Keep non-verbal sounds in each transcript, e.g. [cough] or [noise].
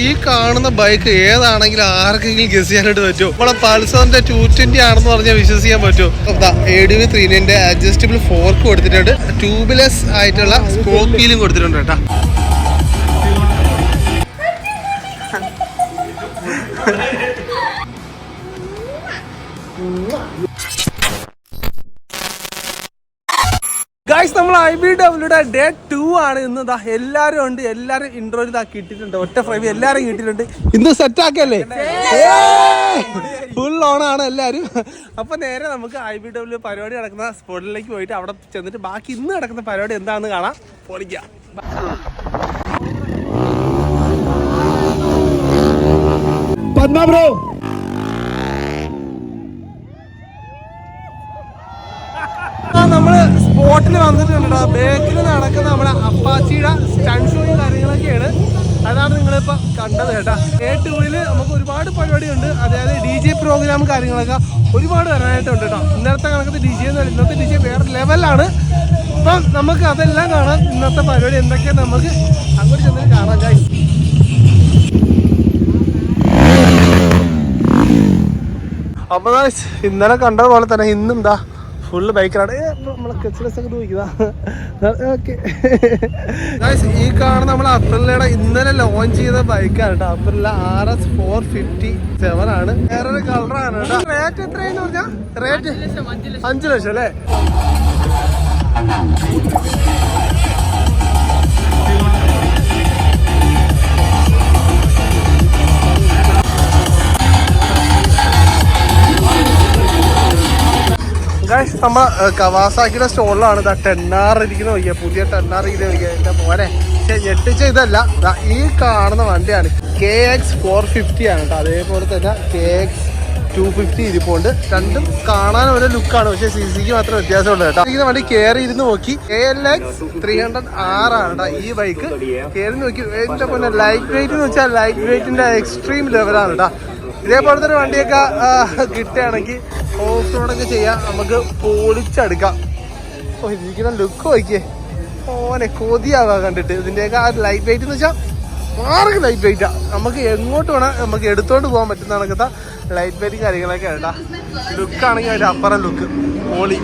ഈ കാണുന്ന ബൈക്ക് ഏതാണെങ്കിലും ആർക്കെങ്കിലും ഗസ് ചെയ്യാനായിട്ട് പറ്റുമോ? നമ്മളെ പൾസറിന്റെ ടു ട്വന്റി ആണെന്ന് പറഞ്ഞാൽ വിശ്വസിക്കാൻ പറ്റുമോ? എ ഡി വി ത്രീനിന്റെ അഡ്ജസ്റ്റബിൾ ഫോർക്ക് കൊടുത്തിട്ടുണ്ട്. ട്യൂബ്ലെസ് ആയിട്ടുള്ള സ്പോക്ക് വീലും കൊടുത്തിട്ടുണ്ട് കേട്ടോ. ഡബ്ല്യൂടെ ഡേ ടു ആണ് ഇന്ന് ഇതാ എല്ലാരും ഉണ്ട് എല്ലാരും ഇൻട്രോ ഇതാ കിട്ടിയിട്ടുണ്ട്. ഒറ്റ ഫ്രൈവ് എല്ലാരും കിട്ടിയിട്ടുണ്ട്. ഇന്ന് സെറ്റ് ആക്കല്ലേ ഫുൾ ഓൺ ആണ് എല്ലാരും. അപ്പൊ നേരെ നമുക്ക് ഐ ബി ഡബ്ല്യു പരിപാടി നടക്കുന്ന സ്പോട്ടിലേക്ക് പോയിട്ട് അവിടെ ചെന്നിട്ട് ബാക്കി ഇന്ന് നടക്കുന്ന പരിപാടി എന്താണെന്ന് കാണാം. പൊളിക്ക. പത്മ ബ്രോ സ്പോട്ടിൽ വന്നിട്ടുണ്ട് ബേക്കിൽ നടക്കുന്ന നമ്മുടെ അപ്പാച്ചിയുടെ സ്റ്റൺഷോയും കാര്യങ്ങളൊക്കെയാണ്. അതാണ് നിങ്ങളിപ്പോൾ കണ്ടത് കേട്ടോ. ഏട്ടുകളിൽ നമുക്ക് ഒരുപാട് പരിപാടിയുണ്ട്. അതായത് ഡി ജെ പ്രോഗ്രാം കാര്യങ്ങളൊക്കെ ഒരുപാട് വരാനായിട്ടുണ്ട് കേട്ടോ. ഇന്നത്തെ കണക്കത്ത് ഡി ജെ എന്ന് പറയുന്നത് ഇന്നത്തെ ഡി ജെ വേറെ ലെവലാണ് അപ്പം നമുക്ക് അതെല്ലാം കാണാം. ഇന്നത്തെ പരിപാടി എന്തൊക്കെയാണ് നമുക്ക് അങ്ങോട്ട് ചെന്നിട്ട് കാണാം guys. അപ്പൊ ദാ ഇന്നലെ കണ്ട പോലെ തന്നെ ഇന്നും എന്താ ഫുള്ള് ബൈക്കറാണ് കച്ചിലസ് ഒക്കെ ഓക്കെ. ഈ കാണുന്ന നമ്മൾ അപ്രിലയുടെ ഇന്നലെ ലോഞ്ച് ചെയ്ത ബൈക്കാണ് കേട്ടോ. Aprilia R S four fifty seven ആണ്. വേറൊരു കളറാണ് കേട്ടോ. റേറ്റ് എത്രയെന്ന് പറഞ്ഞാ? റേറ്റ് അഞ്ചു ലക്ഷം അല്ലേ? നമ്മ കവാസാക്കിയുടെ സ്റ്റോളിലാണ്. ഇതാ ടെന്നാർ ഇരിക്കുന്ന നോക്കിയ പുതിയ ടെന്നാർ ഇരിക്കുന്ന നോക്കിയ എന്റെ മോനെ ഞെട്ടിച്ച ഇതല്ല. ഈ കാണുന്ന വണ്ടിയാണ്. കെ എക്സ് ഫോർ ഫിഫ്റ്റി ആണ് കേട്ടോ. അതേപോലെ തന്നെ കെ എക്സ് ടു ഫിഫ്റ്റി ഇരിപ്പുണ്ട്. രണ്ടും കാണാൻ ഒരു ലുക്കാണ്. പക്ഷെ സി സിക്ക് മാത്രം വ്യത്യാസമുണ്ട് കേട്ടോ. ഈ വണ്ടി കയറി ഇരുന്ന് നോക്കി. A L X three hundred R ആണ് കേട്ടോ ഈ ബൈക്ക് കയറി നോക്കി. എന്റെ പോലെ ലൈറ്റ് വെയിറ്റ് എന്ന് വെച്ചാൽ ലൈറ്റ് വെയിറ്റിന്റെ എക്സ്ട്രീം ലെവലാണ് കേട്ടോ. ഇതേപോലത്തെ ഒരു വണ്ടിയൊക്കെ കിട്ടുകയാണെങ്കിൽ ഓഫ് റോഡൊക്കെ ചെയ്യാം. നമുക്ക് പൊളിച്ചെടുക്കാം. ഓ ഇരിക്കുന്ന ലുക്ക് നോക്കിയേ. ഓനെ കൊതിയാവാ കണ്ടിട്ട്. ഇതിന്റെയൊക്കെ ആ ലൈറ്റ് വെയിറ്റ് എന്ന് വെച്ചാൽ മാർക്ക് ലൈറ്റ് വെയിറ്റാ നമുക്ക് എങ്ങോട്ട് വേണം നമുക്ക് എടുത്തോണ്ട് പോകാൻ പറ്റുന്ന കണക്കത്തെ ലൈറ്റ് വെയിറ്റ് കാര്യങ്ങളൊക്കെ ആയിട്ടാ ലുക്കാണെങ്കിൽ അതിന്റെ അപ്പുറം ലുക്ക് പോളി.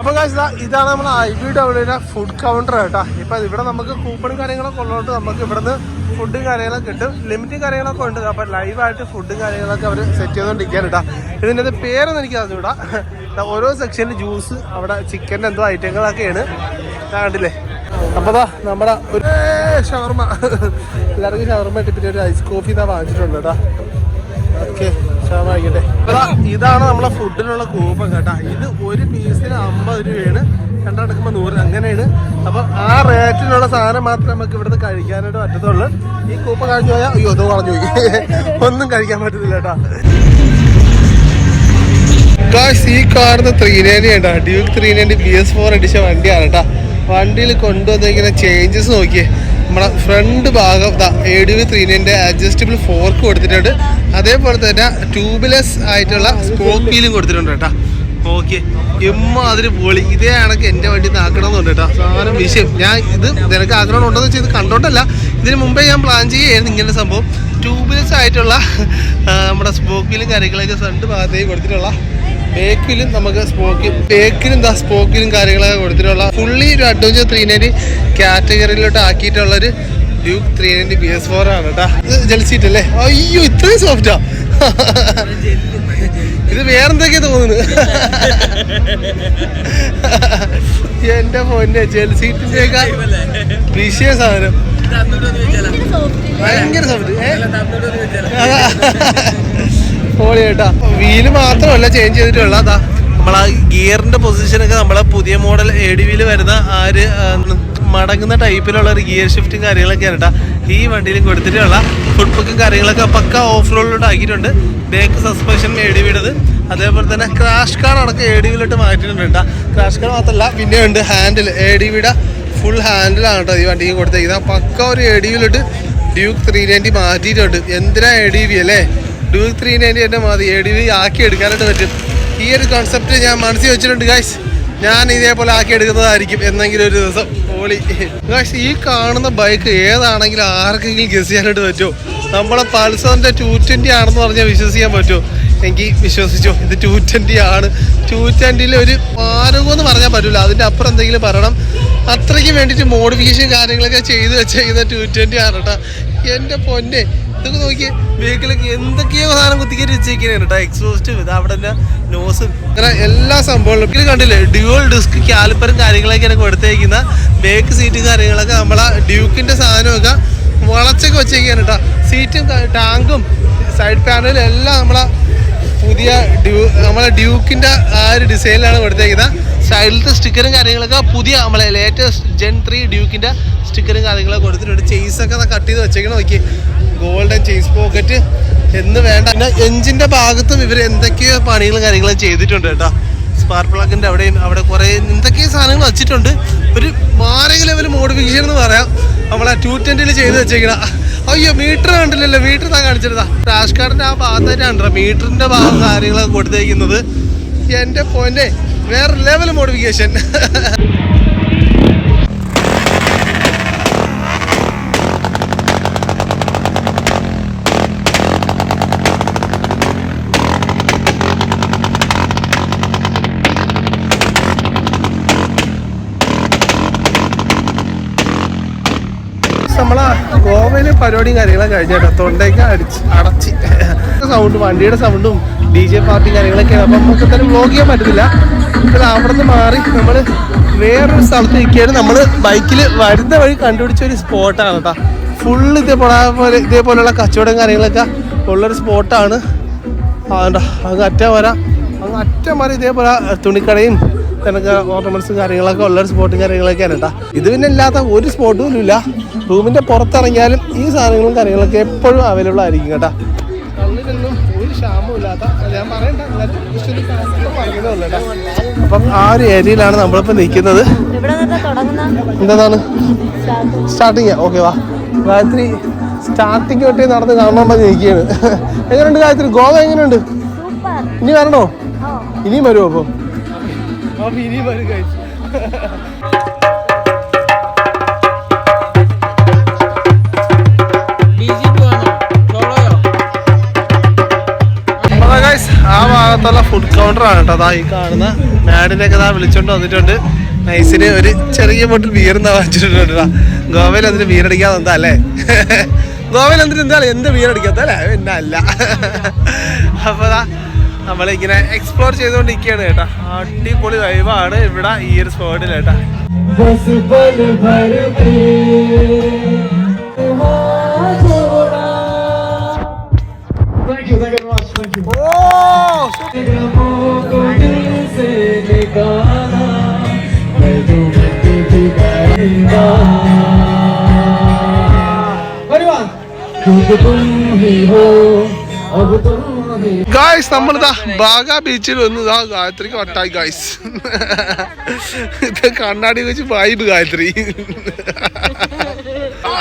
അപ്പൊ guys, ദാ ഇതാണ് നമ്മൾ ഐ ബി ഡബ്ല്യൂടെ ഫുഡ് കൗണ്ടർ കേട്ടോ. ഇപ്പൊ ഇവിടെ നമുക്ക് കൂപ്പണും കാര്യങ്ങളൊക്കെ ഉള്ളതുകൊണ്ട് നമുക്ക് ഇവിടുന്ന് ഫുഡും കാര്യങ്ങളൊക്കെ കിട്ടും. ലിമിറ്റും കാര്യങ്ങളൊക്കെ ഉണ്ട്. അപ്പൊ ലൈവായിട്ട് ഫുഡും കാര്യങ്ങളൊക്കെ അവർ സെറ്റ് ചെയ്തുകൊണ്ടിരിക്കാൻ കേട്ടോ. ഇതിന്റെ പേരൊന്നും എനിക്ക് അറിഞ്ഞൂടാ. ഓരോ സെക്ഷനിൽ ജ്യൂസ് അവിടെ ചിക്കന്റെ എന്തോ ഐറ്റങ്ങളൊക്കെയാണ് കണ്ടില്ലേ? അപ്പൊ ദാ നമ്മുടെ ഒരു ഷവർമ. എല്ലാവർക്കും ഷവർമ ഇട്ട് പിന്നെ ഒരു ഐസ് കോഫി ഇതാ വാങ്ങിച്ചിട്ടുണ്ട് കേട്ടോ. ഓക്കെ. ക്ഷമായിക്കട്ടെ ഇതാണ് നമ്മളെ ഫുഡിനുള്ള കൂപ്പൺ കേട്ടാ. ഇത് ഒരു പീസിന് അമ്പത് രൂപയാണ്. രണ്ടെടുക്കുമ്പോൾ നൂറ്. അങ്ങനെയാണ്. അപ്പൊ ആ റേറ്റിനുള്ള സാധനം മാത്രമേ നമുക്ക് ഇവിടുന്ന് കഴിക്കാനായിട്ട് പറ്റത്തുള്ളൂ. ഈ കൂപ്പൺ കഴിഞ്ഞു പോയാൽ അയ്യോ അത് പറഞ്ഞു [laughs] ഒന്നും കഴിക്കാൻ പറ്റത്തില്ല കേട്ടാ. ഗായ്സ് ഈ ത്രീ നയന്റി കേട്ടോ Duke ninety B S four അടിച്ച വണ്ടിയാണ് കേട്ടോ. വണ്ടിയിൽ കൊണ്ടുവന്നിരിക്കുന്ന ചേഞ്ചസ് നോക്കിയേ. നമ്മുടെ ഫ്രണ്ട് ഭാഗം എ ഡി വി ത്രീ നയന്റെ അഡ്ജസ്റ്റബിൾ ഫോർക്ക് കൊടുത്തിട്ടുണ്ട്. അതേപോലെ തന്നെ ട്യൂബ്ലെസ് ആയിട്ടുള്ള സ്പോക്ക് വീലും കൊടുത്തിട്ടുണ്ട് കേട്ടോ. ഓക്കെ എമ്മാതിരി പൊളി. ഇതേ കണക്ക് എന്റെ വണ്ടി നാക്കണമെന്നുണ്ട് കേട്ടോ. സാധനം വിഷയം. ഞാൻ ഇത് നിനക്ക് ആഗ്രഹം ഉണ്ടെന്ന് വെച്ചാൽ ഇത് കണ്ടോണ്ടല്ല. ഇതിന് മുമ്പേ ഞാൻ പ്ലാൻ ചെയ്യുകയായിരുന്നു ഇങ്ങനെ സംഭവം. ട്യൂബ്ലെസ് ആയിട്ടുള്ള നമ്മുടെ സ്പോക്ക് വീലും കാര്യങ്ങളൊക്കെ ഫ്രണ്ട് ഭാഗത്തേക്ക് കൊടുത്തിട്ടുള്ള ബേക്കിലും നമുക്ക് സ്പോക്കിൽ ബേക്കിലും ദാ സ്പോക്കിലും കാര്യങ്ങളൊക്കെ കൊടുത്തിട്ടുള്ള ഫുള്ളി ഒരു അഡ്വഞ്ചർ ത്രീ നയന്റി കാറ്റഗറിയിലോട്ട് ആക്കിയിട്ടുള്ള ഒരു Duke three ninety B S four ആണ് കേട്ടോ ഇത് ജൽസീറ്റ് അല്ലേ അയ്യോ ഇത്രയും സോഫ്റ്റാ ഇത് വേറെന്തൊക്കെയാ തോന്നുന്നു എന്റെ ഫോന്റെ ജലസീറ്റിന്റെയൊക്കെ വിഷയ സാധനം. ഭയങ്കര സോഫ്റ്റ് പോളി വീൽ മാത്രമല്ല ചേഞ്ച് ചെയ്തിട്ടുള്ള അതാ നമ്മളാ ഗിയറിന്റെ പൊസിഷൻ ഒക്കെ നമ്മളെ പുതിയ മോഡൽ എ ഡി വിയിൽ വരുന്ന ആ ഒരു മടങ്ങുന്ന ടൈപ്പിലുള്ള ഒരു ഗിയർ ഷിഫ്റ്റും കാര്യങ്ങളൊക്കെയാണ് കേട്ടോ ഈ വണ്ടിയിലും കൊടുത്തിട്ടുള്ള ഫുഡ് ബുക്കും കാര്യങ്ങളൊക്കെ പക്ക ഓഫ് റോഡിലോട്ട് ആക്കിയിട്ടുണ്ട് ബേക്ക് സസ്പെൻഷൻ എ ഡി വിടത് അതേപോലെ തന്നെ ക്രാഷ് കാർ അടക്കം എ ഡി വിയിലോട്ട് മാറ്റിയിട്ടുണ്ട് കേട്ടോ ക്രാഷ് കാർ മാത്രമല്ല പിന്നെ ഉണ്ട് ഹാൻഡിൽ എ ഡി വിയുടെ ഫുൾ ഹാൻഡിലാണ് കേട്ടോ ഈ വണ്ടിക്ക് കൊടുത്തേക്കുന്നത്. പക്ക ഒരു എ ഡി വിയിലോട്ട് ഡ്യൂക്ക് ത്രീ നയന്റി മാറ്റിയിട്ടുണ്ട്. എന്തിനാ എ ഡി വി അല്ലേ? ഡ്യൂക്ക് ത്രീ നയന്റി എന്റെ മതി. എ ഡി വി ആക്കി എടുക്കാനായിട്ട് പറ്റും. ഈ ഒരു കോൺസെപ്റ്റ് ഞാൻ മനസ്സിൽ വെച്ചിട്ടുണ്ട് ഗായ്സ് ഞാൻ ഇതേപോലെ ആക്കി എടുക്കുന്നതായിരിക്കും എന്നെങ്കിലും ഒരു ദിവസം. പോളി. ഗായ്സ് ഈ കാണുന്ന ബൈക്ക് ഏതാണെങ്കിലും ആർക്കെങ്കിലും ഗസ് ചെയ്യാനായിട്ട് പറ്റുമോ? നമ്മളെ പൾസറിന്റെ ടു ട്വന്റി ആണെന്ന് പറഞ്ഞാൽ വിശ്വസിക്കാൻ പറ്റുമോ? എനിക്ക് വിശ്വസിച്ചോ? ഇത് ടു ട്വന്റി ആണ്. ടു ട്വന്റിയിൽ ഒരു മാരകം എന്ന് പറഞ്ഞാൽ പറ്റില്ല അതിന്റെ അപ്പുറം എന്തെങ്കിലും പറയണം. അത്രയ്ക്ക് വേണ്ടിയിട്ട് മോഡിഫിക്കേഷൻ കാര്യങ്ങളൊക്കെ ചെയ്ത് വെച്ചേക്കുന്ന ടു ട്വന്റി ആണ് കേട്ടോ എന്റെ പൊന്നെ. ഇതൊക്കെ നോക്കിയേ വെഹിക്കിളൊക്കെ എന്തൊക്കെയോ സാധനം കുത്തിക്കയറ്റി വെച്ചേക്കുന്നത് കേട്ടോ. എക്സോസ്റ്റ് ഇത് അവിടെ തന്നെ നോസും അങ്ങനെ എല്ലാ സംഭവങ്ങളും കണ്ടില്ലേ? ഡ്യുവൽ ഡിസ്ക് കാലിപ്പറും കാര്യങ്ങളൊക്കെയാണ് കൊടുത്തേക്കുന്ന ബേക്ക് സീറ്റും കാര്യങ്ങളൊക്കെ നമ്മളെ ഡ്യൂക്കിന്റെ സാധനമൊക്കെ വളച്ചൊക്കെ വെച്ചേക്കാണ് കേട്ടോ. സീറ്റും ടാങ്കും സൈഡ് പാനലും എല്ലാം നമ്മളെ പുതിയ ഡ്യൂ നമ്മളെ ഡ്യൂക്കിന്റെ ആ ഒരു ഡിസൈനിലാണ് കൊടുത്തേക്കുന്നത്. സൈഡിലത്തെ സ്റ്റിക്കറും കാര്യങ്ങളൊക്കെ പുതിയ നമ്മളെ ലേറ്റസ്റ്റ് ജെൻ ത്രീ ഡ്യൂക്കിന്റെ സ്റ്റിക്കറും കാര്യങ്ങളൊക്കെ കൊടുത്തിട്ടുണ്ട്. ചെയ്സൊക്കെ കട്ട് ചെയ്ത് വെച്ചേക്കണം. നോക്കി. ഗോൾഡൻ ചെയിൻസ് പോക്കറ്റ് എന്ന് വേണ്ട. പിന്നെ എഞ്ചിന്റെ ഭാഗത്തും ഇവർ എന്തൊക്കെയോ പണികളും കാര്യങ്ങളും ചെയ്തിട്ടുണ്ട് കേട്ടോ. സ്പാർക്ക് പ്ലഗിന്റെ അവിടെയും അവിടെ കുറെ എന്തൊക്കെയോ സാധനങ്ങൾ വെച്ചിട്ടുണ്ട്. ഒരു മാരക ലെവൽ മോഡിഫിക്കേഷൻ എന്ന് പറയാം. നമ്മളെ ടു ട്വന്റിയിൽ ചെയ്ത് വെച്ചേക്കണ. അയ്യോ മീറ്റർ കണ്ടില്ലല്ലോ. മീറ്റർ താ കാണിച്ചിരുന്നാ ക്രാഷ് കാർഡിന്റെ ആ ഭാഗത്തായിട്ടാണ് മീറ്ററിന്റെ ഭാഗം കാര്യങ്ങളൊക്കെ കൊടുത്തേക്കുന്നത്. എന്റെ പോയിന്റ് വേറെ ലെവൽ മോഡിഫിക്കേഷൻ ഗോവയിലെ പരിപാടിയും കാര്യങ്ങളും കഴിഞ്ഞാൽ തൊണ്ടയൊക്കെ അടിച്ച് അടച്ച്. സൗണ്ട് വണ്ടിയുടെ സൗണ്ടും ഡി ജെ പാർട്ടി കാര്യങ്ങളൊക്കെയാണ്. അപ്പം നമുക്ക് എന്തായാലും വ്ലോഗ് ചെയ്യാൻ പറ്റത്തില്ല. അപ്പോൾ അവിടെ നിന്ന് മാറി നമ്മൾ വേറൊരു സ്ഥലത്ത് നിൽക്കുകയാണ്. നമ്മൾ ബൈക്കിൽ വരുന്ന വഴി കണ്ടുപിടിച്ച ഒരു സ്പോട്ടാണ് കേട്ടോ. ഫുള്ള് ഇതേപോലെ പോലെ ഇതേപോലെയുള്ള കച്ചവടം കാര്യങ്ങളൊക്കെ ഉള്ളൊരു സ്പോട്ടാണ്. അതുകൊണ്ടാ അങ്ങ് അറ്റം വരാം. അങ്ങ് അറ്റം വരെ ഇതേപോലെ തുണിക്കടയും കണക്ക് ഓർണമെന്റ്സും കാര്യങ്ങളൊക്കെ ഉള്ള ഒരു സ്പോട്ടും കാര്യങ്ങളൊക്കെയാണ് കേട്ടോ ഇത് പിന്നെ ഇല്ലാത്ത ഒരു സ്പോട്ടും ഇല്ല റൂമിന്റെ പുറത്തിറങ്ങിയാലും ഈ സാധനങ്ങളും കാര്യങ്ങളൊക്കെ എപ്പോഴും അവൈലബിൾ ആയിരിക്കും കേട്ടോ. കള്ളിനൊന്നും ഒരു ക്ഷാമവും ഇല്ലാത്ത ഞാൻ പറയണ്ട പറഞ്ഞതേ ഉള്ളൂ കേട്ടോ അപ്പം ആ ഒരു ഏരിയയിലാണ് നമ്മളിപ്പോൾ നിൽക്കുന്നത്. എന്താണ് സ്റ്റാർട്ടിങ് ഓക്കെ വാ. ഗായത്രി സ്റ്റാർട്ടിങ് തൊട്ടേ നടന്ന് കാണാൻ പറഞ്ഞ് നിൽക്കുകയാണ് എങ്ങനെയുണ്ട് ഗായത്രി? ഗോവ എങ്ങനെയുണ്ട്? സൂപ്പർ ഇനി വരണോ? ഓ ഇനിയും വരുമോ അപ്പം അപ്പൊ ഇനി വരും ആ ഭാഗത്തുള്ള ഫുഡ് കൗണ്ടർ ആണ് കേട്ടോ. അതാ ഈ കാണുന്ന മാഡിനൊക്കെ അതാ വിളിച്ചോണ്ട് വന്നിട്ടുണ്ട്. നൈസിന് ഒരു ചെറിയ ബോട്ടിൽ ബിയർ എന്നാ വാങ്ങിച്ചിട്ടുണ്ട് ഗോവയിൽ അതിന് ബിയർ അടിക്കാതെ എന്താ അല്ലേ? ഗോവയിൽ എന്തിന് എന്താ എന്ത് ബിയർ അടിക്കാത്ത അല്ലേ? പിന്നെ അല്ല അപ്പൊ നമ്മളിങ്ങനെ എക്സ്പ്ലോർ ചെയ്തുകൊണ്ടിരിക്കുകയാണ് കേട്ടോ അടിപൊളി വൈബാണ് ഇവിടെ ഈ ഒരു സ്പോട്ടിൽ കേട്ടോ Thank you, thank you very much. Thank you. Oh Everyone. खुद तुम ही हो अब तुम ही ഗായ്സ് നമ്മളിതാ ബാഗ ബീച്ചിൽ വന്നു ഇതാ ഗായത്രിക്ക് വട്ടായി ഗായ്സ് ഇത് കണ്ണാടി വെച്ച് വൈബ് ഗായത്രി.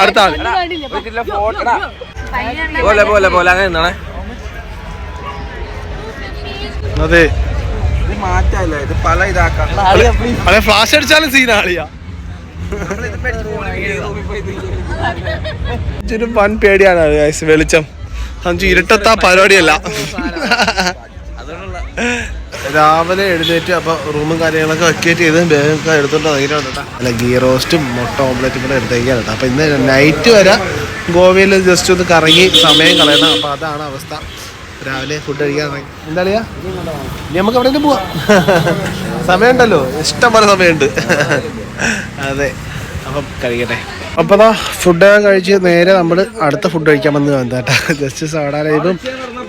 അടുത്ത ആൾ. പോലെ പോലെ പോലെ അങ്ങനെ നിന്നാണേ. അതെ. അതെ ഫ്ലാഷ് അടിച്ചാലും ആളിയാ. ഇതൊരു വൻ പേടിയാണ് വെളിച്ചം. സഞ്ചു ഇരുട്ടത്താ പരിപാടിയല്ല. രാവിലെ എഴുന്നേറ്റ് അപ്പൊ റൂമും കാര്യങ്ങളൊക്കെ വെക്കേറ്റ് ചെയ്ത് ബാഗൊക്കെ എടുത്തോണ്ട് ഇറങ്ങിയിട്ടാണ് അല്ല ഗീ റോസ്റ്റും മുട്ട ഓംലെറ്റും കൂടെ എടുത്തേക്കാണ് കേട്ടോ. അപ്പൊ ഇന്ന് നൈറ്റ് വരെ ഗോവയിൽ ജസ്റ്റ് ഒന്ന് കറങ്ങി സമയം കളയണം. അപ്പൊ അതാണ് അവസ്ഥ. രാവിലെ ഫുഡ് കഴിക്കാൻ ഇറങ്ങി. എന്താ അറിയാ ഇനി നമുക്ക് എവിടെയെങ്കിലും പോവാം. [laughs] സമയമുണ്ടല്ലോ. ഇഷ്ടം പോലെ സമയമുണ്ട്. [laughs] അതെ. അപ്പം കഴിക്കട്ടെ അപ്പോൾ ദാ ഫുഡ് കഴിച്ച് നേരെ നമ്മൾ അടുത്ത ഫുഡ് കഴിക്കാൻ വന്ന് വന്നേട്ടാ ജസ്റ്റ് സോഡ ലൈവും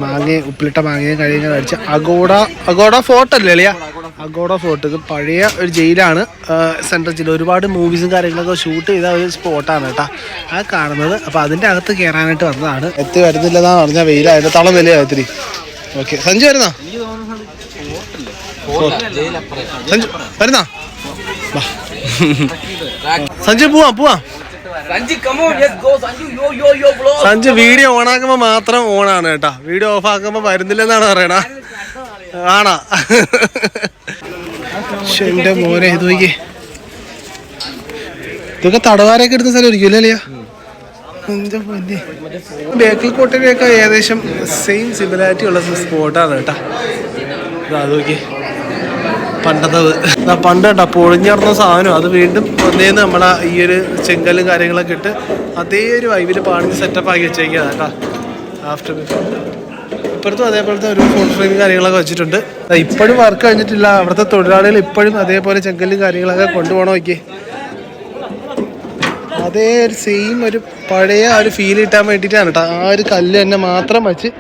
മാങ്ങയും ഉപ്പിലിട്ട മാങ്ങയും കഴിയുന്ന കഴിച്ച് അഗോഡ അഗോഡ ഫോർട്ട് അല്ലേ അളിയ? അഗോഡ ഫോർട്ട് ഇത് പഴയ ഒരു ജയിലാണ്. സെൻട്രൽ ജില്ല ഒരുപാട് മൂവീസും കാര്യങ്ങളൊക്കെ ഷൂട്ട് ചെയ്ത ഒരു സ്പോട്ടാണ് കേട്ടോ. ആ കാണുന്നത്. അപ്പോൾ അതിന്റെ അകത്ത് കയറാനായിട്ട് വന്നതാണ്. എത്തി വരുന്നില്ലെന്നാണ് പറഞ്ഞാൽ വെയിലായിട്ട് തളം വലിയ ഒത്തിരി ഓക്കെ സഞ്ജു വരുന്നോ? സഞ്ജു വരുന്നാ? വാ. [laughs] സഞ്ജു പോവാം പോവാം. Sanji come on let's go Sanju yo yo yo bro Sanju video on ആക്കുമ്പോ മാത്രം ഓൺ ആണ് കേട്ടാ. വീഡിയോ ഓഫ് ആക്കുമ്പോ വരുന്നില്ലെന്നാണ് പറയണ. ആണാ? എന്റെ മോനെ ഇത് നോക്കിയേ. ഇതൊക്കെ തടവാരൊക്കെ എടുത്ത സ്ഥലം ഇരിക്കുമല്ലോ അല്ലയാ ബേക്കൽ കോട്ടയിലൊക്കെ ഏകദേശം സെയിം സിമിലാരിറ്റി ഉള്ള സ്പോട്ടാണ് കേട്ടാ. അത് നോക്കിയേ. പണ്ടത്തത്. പണ്ട് കേട്ടോ സാധനം. അത് വീണ്ടും ഒന്നേന്ന് നമ്മളെ ഈ ഒരു ചെങ്കലും കാര്യങ്ങളൊക്കെ ഇട്ട് അതേ ഒരു വൈബിൽ പാടിഞ്ഞ് സെറ്റപ്പ് ആക്കി വെച്ചേക്കാണ് കേട്ടോ. ആഫ്റ്റർ ബിഫോർ ഇപ്പുറത്തും അതേപോലത്തെ ഒരു ഫോൺ ഫ്രെയിം കാര്യങ്ങളൊക്കെ വെച്ചിട്ടുണ്ട്. ഇപ്പോഴും വർക്ക് കഴിഞ്ഞിട്ടില്ല. അവിടുത്തെ തൊഴിലാളികൾ ഇപ്പോഴും അതേപോലെ ചെങ്കലും കാര്യങ്ങളൊക്കെ കൊണ്ടുപോകണം നോക്കി. അതേ ഒരു സെയിം ഒരു പഴയ ഒരു ഫീൽ കിട്ടാൻ വേണ്ടിയിട്ടാണ് കേട്ടോ. ആ ഒരു കല്ല് തന്നെ മാത്രം വെച്ച്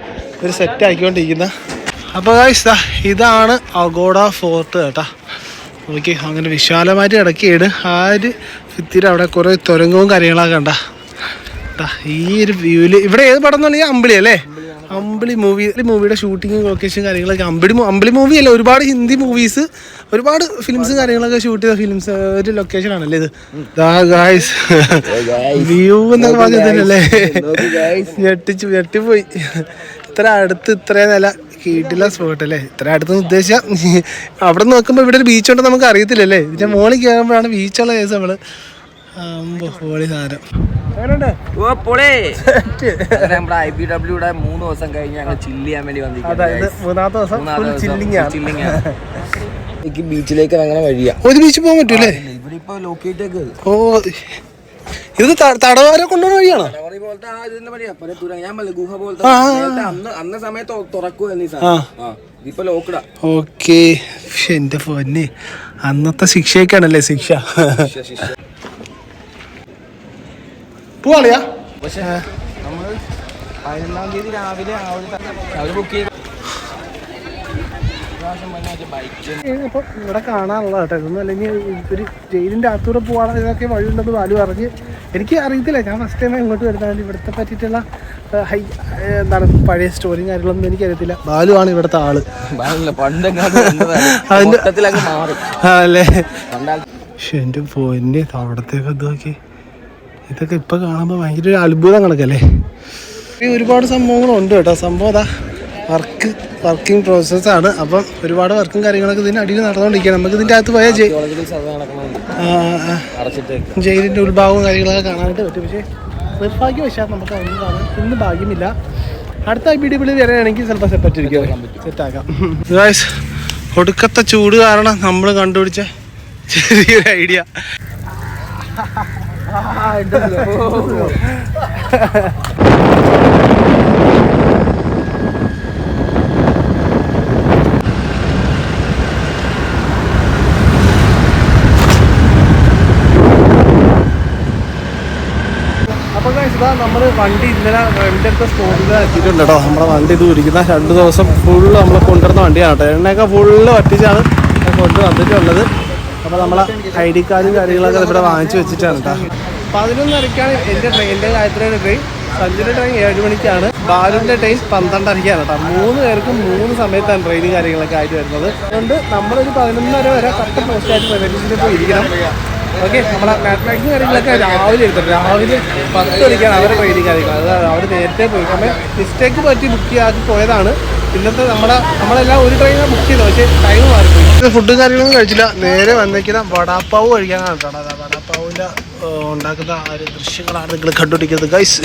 ഒരു സെറ്റ് ആക്കിക്കൊണ്ടിരിക്കുന്ന. അപ്പോൾ ഗായ്സ് ദാ ഇതാണ് അഗോഡ ഫോർട്ട് കേട്ടാ. ഓക്കെ അങ്ങനെ വിശാലമായിട്ട് കിടക്കുകയാണ് ആ ഒരു ഭിത്തിയിൽ അവിടെ കുറേ തുരങ്കവും കാര്യങ്ങളൊക്കെ കണ്ട. ഈ ഒരു വ്യൂവിൽ ഇവിടെ ഏത് പടം എന്ന് പറഞ്ഞാൽ അമ്പിളി അല്ലേ? അമ്പിളി മൂവി മൂവിയുടെ ഷൂട്ടിങ്ങും ലൊക്കേഷൻ കാര്യങ്ങളൊക്കെ. അമ്പിളി അമ്പിളി മൂവി അല്ല ഒരുപാട് ഹിന്ദി മൂവീസ് ഒരുപാട് ഫിലിംസും കാര്യങ്ങളൊക്കെ ഷൂട്ട് ചെയ്ത ഫിലിംസ് ഒരു ലൊക്കേഷൻ ആണല്ലേ ഇത്. ഗായ്സ് വ്യൂ എന്നൊക്കെ പറഞ്ഞതല്ലേ ഞെട്ടിച്ചു ഞെട്ടിപ്പോയി. ഇത്ര അടുത്ത് ഇത്രയും നില. കീട്ടില്ല സ്പോട്ട് അല്ലേ? ഇത്ര അടുത്ത് ഉദ്ദേശിച്ച അവിടെ നോക്കുമ്പോൾ ഇവിടെ ഒരു ബീച്ച് ഉണ്ടെന്ന് നമുക്ക് അറിയത്തില്ലല്ലേ? ഇതിന്റെ മോളിൽ കയറുമ്പോഴാണ് ബീച്ചുള്ള കേസ് നമ്മൾ. സാധനം. മൂന്ന് ദിവസം കഴിഞ്ഞ് ഞങ്ങൾ ചില്ല് ചെയ്യാൻ വേണ്ടി എനിക്ക് ബീച്ചിലേക്ക് അങ്ങനെ വഴിയാ. ഒരു ബീച്ച് പോകാൻ പറ്റൂലേ? ഇവിടെ ഇപ്പൊ ലൊക്കേറ്റ് ഓ ഇത് തടവാര കൊണ്ടുപോകുന്ന വഴിയാണോ? പോലത്തെ ആ ഇതിന്റെ വഴിയാ പല ദൂരം ഞാൻ പറഞ്ഞില്ലേ ഗുഹ പോലത്തെ അന്ന് അന്ന സമയത്ത് തുറക്കുമായിരുന്നു ഈ. സാധനം. ഇതിപ്പോ ലോക്കഡാ. ഓക്കെ. എന്റെ പൊന്നെ. അന്നത്തെ ശിക്ഷയൊക്കെയാണല്ലേ ശിക്ഷ. പോവാളിയാ? പക്ഷേ നമ്മൾ പതിനൊന്നാം തീയതി രാവിലെ ആ ഒരു അവർ ബുക്ക് ചെയ്ത് ഇവിടെ കാണാനുള്ള കേട്ടോ. ഇതൊന്നും അല്ലെങ്കിൽ ഒരു ജയിലിന്റെ അകത്തൂടെ പോവാണെങ്കിൽ ഇതൊക്കെ വഴിയുണ്ടെന്ന് ബാലു പറഞ്ഞ് എനിക്ക് അറിയത്തില്ല. ഞാൻ ഫസ്റ്റ് ടൈം ഇങ്ങോട്ട് വരുന്നത്. ഇവിടുത്തെ പറ്റിയിട്ടുള്ള ഹൈ എന്താണ് പഴയ സ്റ്റോറി കാര്യങ്ങളൊന്നും എനിക്കറിയത്തില്ല. ബാലു ആണ് ഇവിടുത്തെ ആൾ. [laughs] അല്ലേ? പക്ഷെ എന്റെ പൊന്നെ അവിടത്തേക്ക് നോക്കി. ഇതൊക്കെ ഇപ്പൊ കാണുമ്പോൾ ഭയങ്കര ഒരു അത്ഭുതം കണക്കല്ലേ? ഒരുപാട് സംഭവങ്ങളുണ്ട് കേട്ടോ. സംഭവം അതാ വർക്ക്. വർക്കിംഗ് പ്രോസസ്സാണ്. അപ്പം ഒരുപാട് വർക്കും കാര്യങ്ങളൊക്കെ ഇതിന്റെ അടിയിൽ നടന്നുകൊണ്ടിരിക്കുകയാണ്. നമുക്ക് ഇതിന്റെ അകത്ത് പോയാൽ ആ, ആ, ജയിലിന്റെ ഉത്ഭാവവും കാര്യങ്ങളൊക്കെ കാണാനായിട്ട് പറ്റും. പക്ഷേ നിർഭാഗ്യവശാൽ നമുക്ക് അതൊന്നും കാണാൻ ഇന്ന് ഭാഗ്യമില്ല. അടുത്ത ഡി വിളി വരികയാണെങ്കിൽ ചിലപ്പോൾ സെറ്റായിട്ടിരിക്കും സെറ്റാക്കാം ഒടുക്കത്തെ ചൂട് കാരണം നമ്മൾ കണ്ടുപിടിച്ച ചെറിയൊരു ഐഡിയ. [laughs] അപ്പോൾ [laughs] [laughs] ഇതാ നമ്മൾ വണ്ടി ഇന്നലെ എടുത്ത സ്പോട്ടിൽ എത്തിയിട്ടുണ്ട് കേട്ടോ നമ്മുടെ വണ്ടി ഇത് ഇരിക്കുന്ന രണ്ട് ദിവസം ഫുള്ള് നമ്മൾ കൊണ്ടുവരുന്ന വണ്ടിയാണ് കേട്ടോ. എണ്ണയൊക്കെ ഫുള്ള് വറ്റിച്ചാണ് കൊണ്ട് വന്നിട്ടുള്ളത്. അപ്പോൾ നമ്മളെ ഐ ഡി കാർഡും കാര്യങ്ങളൊക്കെ ഇവിടെ വാങ്ങിച്ചു വെച്ചിട്ടാണ് കേട്ടോ. പതിനൊന്നരക്കാണ് എന്റെ ട്രെയിൻ എന്റെ ഗായത്രിയുടെ ട്രെയിൻ സഞ്ജുവിന്റെ ട്രെയിൻ ഏഴ് മണിക്കാണ്. ബാലുവിന്റെ ട്രെയിൻ പന്ത്രണ്ടരയ്ക്കാണ് കേട്ടോ. മൂന്ന് പേർക്കും മൂന്ന് സമയത്താണ് ട്രെയിനും കാര്യങ്ങളൊക്കെ ആയിട്ട് വരുന്നത്. അതുകൊണ്ട് നമ്മളൊരു പതിനൊന്നര വരെ കറക്റ്റ് പോസ്റ്റായിട്ട് പോയി ഇരിക്കണം. ഓക്കെ നമ്മളെ മാത്മാറ്റിക്സും കാര്യങ്ങളൊക്കെ രാവിലെ എടുത്തിട്ട് രാവിലെ പത്ത് മണിക്കാണ് അവരുടെ ട്രെയിനിങ് കാര്യങ്ങൾ. അത് അവർ നേരത്തെ പോയി. കാരണം മിസ്റ്റേക്ക് പറ്റി ബുക്ക് ചെയ്യാതെ പോയതാണ്. പിന്നത്തെ നമ്മളെ നമ്മളെല്ലാം ഒരു ട്രെയിനാണ് ബുക്ക് ചെയ്തത്. പക്ഷേ ടൈം മാറിപ്പോയി. ഫുഡും കാര്യങ്ങളൊന്നും കഴിച്ചില്ല. നേരെ വന്നേക്കുന്ന വടാപ്പാവ് കഴിക്കാൻ കേട്ടോ. അതാ വടാപ്പാവിന്റെ ഉണ്ടാക്കുന്ന ആ ഒരു ദൃശ്യങ്ങളാണ് നിങ്ങൾ കണ്ടുപിടിക്കുന്നത്. ഗൈസ്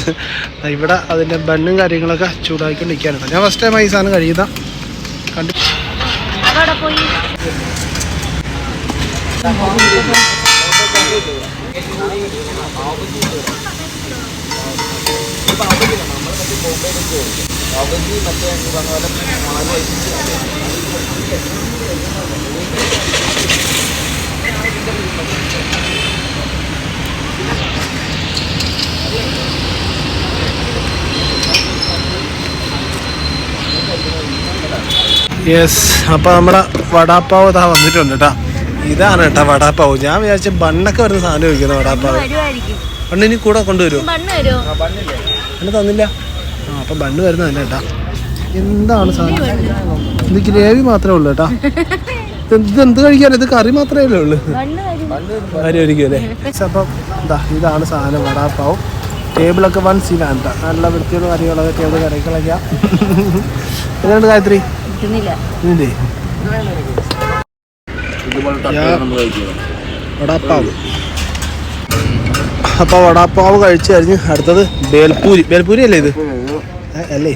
ഇവിടെ അതിന്റെ ബണ്ണും കാര്യങ്ങളൊക്കെ ചൂടാക്കിക്കൊണ്ടിരിക്കുകയാണ് കേട്ടോ. ഞാൻ ഫസ്റ്റ് ടൈം ഈ സാധനം കഴിക്കുന്ന കണ്ടു അതവിടെ പോയി യെസ് അപ്പോൾ നമ്മുടെ വടാപ്പാവ് ഇതാ വന്നിട്ടുണ്ട് കേട്ടോ ഇതാണ് കേട്ടോ വടാപ്പാവ്. ഞാൻ വിചാരിച്ച ബണ്ണൊക്കെ വരുന്ന സാധനം ചോദിക്കുന്നത് വടാപ്പാവ്. ബണ്ണ് ഇനി കൂടെ കൊണ്ടുവരും ബണ്ണ് തന്നില്ല. ആ അപ്പം ബണ്ണ് വരുന്ന തന്നെ കേട്ടാ. എന്താണ് സാധനം? ഇത് ഗ്രേവി മാത്രമേ ഉള്ളൂ കേട്ടാ. എന്ത് കഴിക്കാൻ ഇത് കറി മാത്രമേ ഉള്ളൂ. ബണ്ണ് വരും. കാര്യമായിരിക്കും അല്ലേ? അപ്പം എന്താ ഇതാണ് സാധനം വടാപ്പാവും. ടേബിളൊക്കെ വൺ സീനാണ് കേട്ടോ. നല്ല വൃത്തിയുള്ള കറികളൊക്കെ ടേബിൾ കറികളൊക്കെ എങ്ങനെയുണ്ട് ഗായത്രി? കിട്ടുന്നില്ല ഇതിന്റെ ഇതുപോലെ തട്ടുകൾ നമ്മൾ കഴിക്കുന്നത് വടാപ്പാവ്. അപ്പൊ വടാപ്പാവ് കഴിച്ചു കഴിഞ്ഞ് അടുത്തത് ബേൽപൂരി. ബേൽപൂരി അല്ലേ ഇത് അല്ലേ?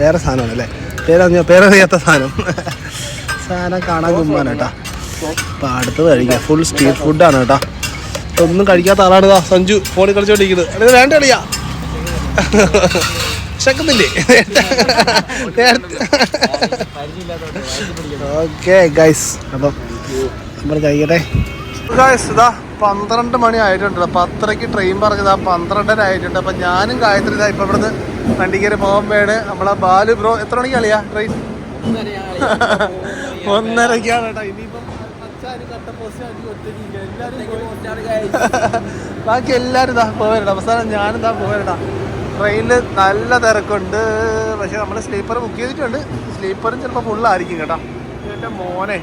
വേറെ സാധനമാണ് അല്ലേ? പേരറിഞ്ഞ? പേരറിയാത്ത സാധനം. സാധനം കാണാൻ കുമ്പാണ് കേട്ടാ. അപ്പൊ അടുത്തത് കഴിക്കാം. ഫുൾ സ്ട്രീറ്റ് ഫുഡാണ് കേട്ടാ. ഒന്നും കഴിക്കാത്ത ആളാണ് സഞ്ജു. ഫോണിൽ കളിച്ചോണ്ടിരിക്കുന്നത് അല്ലെങ്കിൽ വേണ്ട കളിയാ. വിശക്കുന്നില്ലേ? ഓക്കെ ഗൈസ് അപ്പം നമ്മൾ കഴിക്കട്ടെ ഗൈസ് ഇതാ പന്ത്രണ്ട് മണി ആയിട്ടുണ്ട്. അത്രയ്ക്ക് ട്രെയിൻ പറഞ്ഞത് ആ പന്ത്രണ്ടര ആയിട്ടുണ്ട്. അപ്പം ഞാനും ഗായത്രി ഇതാ ഇപ്പം ഇവിടുന്ന് വണ്ടിക്കേരി പോകുമ്പോഴാണ് നമ്മളെ ബാലു ബ്രോ എത്ര മണിക്ക് കളിയാ ട്രെയിൻ ഒന്നരക്കാണ് കേട്ടോ. ഇനിയിപ്പം. ബാക്കി എല്ലാവരും ഇതാ പോകരുത് അവസാനം ഞാനിതാ പോകരുടാ ട്രെയിനിൽ നല്ല തിരക്കുണ്ട്. പക്ഷെ നമ്മൾ സ്ലീപ്പർ ബുക്ക് ചെയ്തിട്ടുണ്ട്. സ്ലീപ്പറും ചിലപ്പോൾ ഫുള്ളായിരിക്കും കേട്ടോ. എന്റെ മോനെ.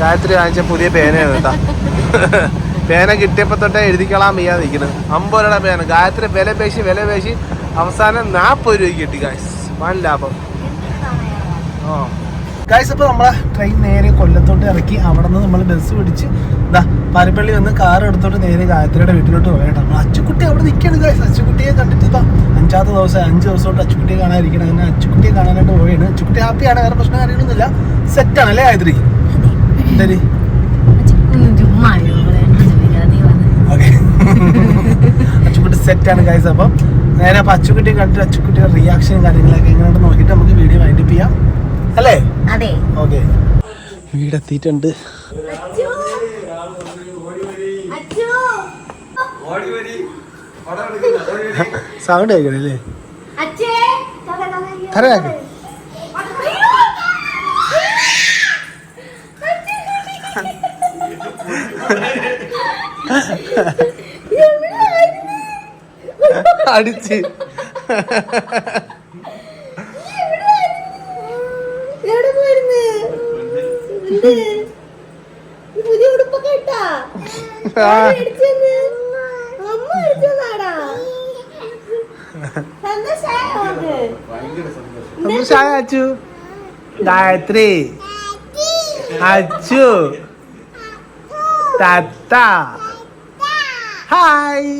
ഗായത്രി വാങ്ങിച്ച പുതിയ പേനയാണ് കേട്ടോ. പേന കിട്ടിയപ്പോൾ തൊട്ടേ എഴുതിക്കളാൻ വയ്യാതെ നിൽക്കുന്നത് അമ്പത് രൂപയുടെ പേന ഗായത്രി വില പേശി വില പേശി അവസാനം നാൽപ്പത് രൂപയ്ക്ക് കിട്ടി ഗായ്സ് വൻ ലാഭം. ആ. ഗായ്സ് അപ്പോൾ നമ്മളെ ട്രെയിൻ നേരെ കൊല്ലത്തോട്ട് ഇറക്കി. അവിടെ നിന്ന് നമ്മൾ ബസ് പിടിച്ച് ഇതാ പാരപ്പള്ളി വന്ന് കാർ എടുത്തോട്ട് നേരെ ഗായത്രിയുടെ വീട്ടിലോട്ട് പോയട്ടോ നമ്മൾ അച്ചുക്കുട്ടി അവിടെ നിൽക്കുകയാണ് ഗായ്സ് അച്ചുക്കുട്ടിയെ കണ്ടിട്ട് ഇപ്പം അഞ്ചാമത്തെ ദിവസം അഞ്ച് ദിവസമായിട്ട് അച്ചുക്കുട്ടിയെ കാണാതിരിക്കണം അങ്ങനെ അച്ചുക്കുട്ടിയെ കാണാനായിട്ട് പോവുകയാണ് അച്ചുക്കുട്ടി ഹാപ്പിയാണ് വേറെ പ്രശ്നം കാര്യങ്ങളൊന്നുമില്ല. സെറ്റാണ് അല്ലേ ഗായത്രി? ശരി. ഓക്കെ. അച്ചുക്കുട്ടി സെറ്റാണ് ഗായ്സ് അപ്പം നേരെ അപ്പം അച്ചുക്കുട്ടിയെ കണ്ടിട്ട് അച്ചുക്കുട്ടിയുടെ റിയാക്ഷനും കാര്യങ്ങളൊക്കെ എങ്ങനെയാണെന്ന് നോക്കിയിട്ട് നമുക്ക് വീഡിയോ വൈൻഡപ്പ് ചെയ്യാം. അല്ലേ? അതെ. ഓക്കെ. വീടെത്തിയിട്ടുണ്ട്. അച്ചു അച്ചു സൗണ്ട് കേൾക്കണല്ലേ തരയാക്ക്. അടിച്ച്. സന്തോഷായോ അച്ചു. ഗായത്രി. അച്ചു. തത്ത. ഹായ്.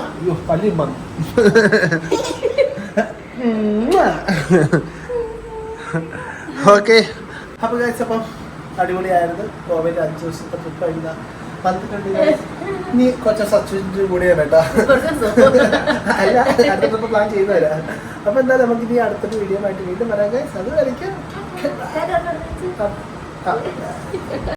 അയ്യോ പള്ളി വന്നു [laughs] [laughs] ഓക്കെ. അപ്പൊ കഴിച്ചപ്പം അപ്പം അടിപൊളിയായിരുന്നു. ഗോവയിലെ അഞ്ച് ദിവസത്തെ ട്രിപ്പ് കഴിഞ്ഞ. നീ കുറച്ച് സച്ചിന്റെ കൂടെ കേട്ടോ. [laughs] അല്ല അടുത്ത ട്രിപ്പ് പ്ലാൻ ചെയ്തു തരാം. അപ്പൊ എന്തായാലും നമുക്ക് ഇനി അടുത്തൊരു വീഡിയോ ആയിട്ട് വീണ്ടും വരാം guys. അത് വരയ്ക്കാം